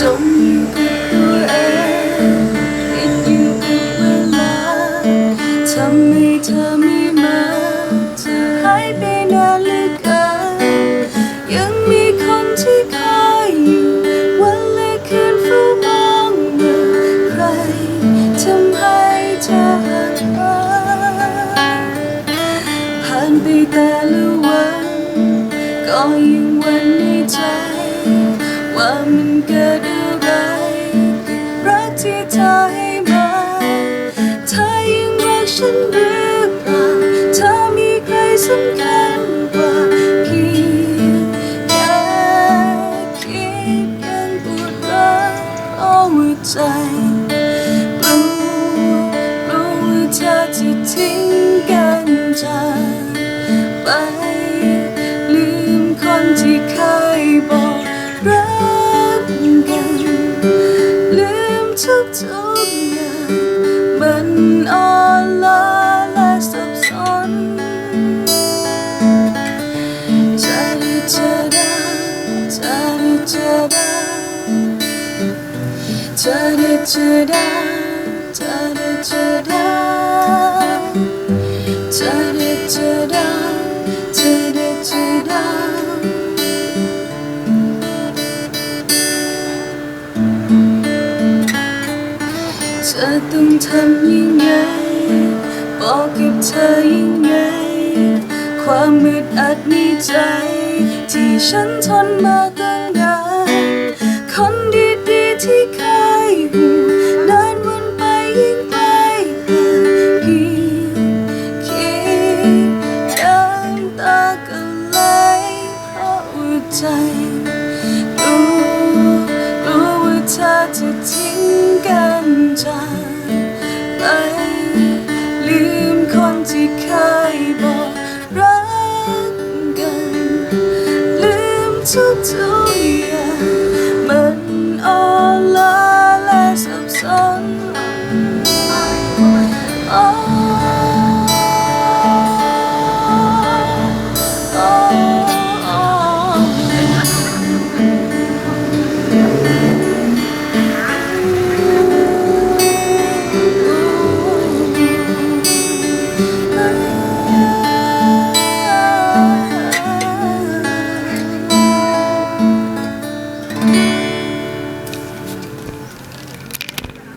จมกับตัวเองติดอยู่กับเวลาทำให้เธอไม่มาเธหายไปนานหลือเกินยังมีคนที่คอยวันและคืนเฝ้ามองเหมืใครทำให้เธอห่างไปผ่านไปแต่ละวันก็ยังวันในใจ ว่ามันเกิดอะไร รักที่เธอให้มาเธอยังรักฉันหรือเปล่าเธอมีใครสำคัญกว่าเพียงแค่คิดกันปวดร้าวเอาหัวใจรู้รู้ว่าเธอจะทิ้งกันจากไป มันอ่อนล้าและสับสนใจเธอได้ใจเธอได้เธอได้เธอได้ อต้องทำยังไง บอกกับเธอยังไง ความมืดอัดในใจ ที่ฉันทนมาตั้งนานคนดีๆที่เคยห่วงเดินวนไปยิ่งไกลห่างเพียงคิดน้ำตาก็ไหลเพราะหัวใจ จากไปลืมคนที่เคยบอกรักกัน ลืมทุกทุกอย่างมันอ่อนล้า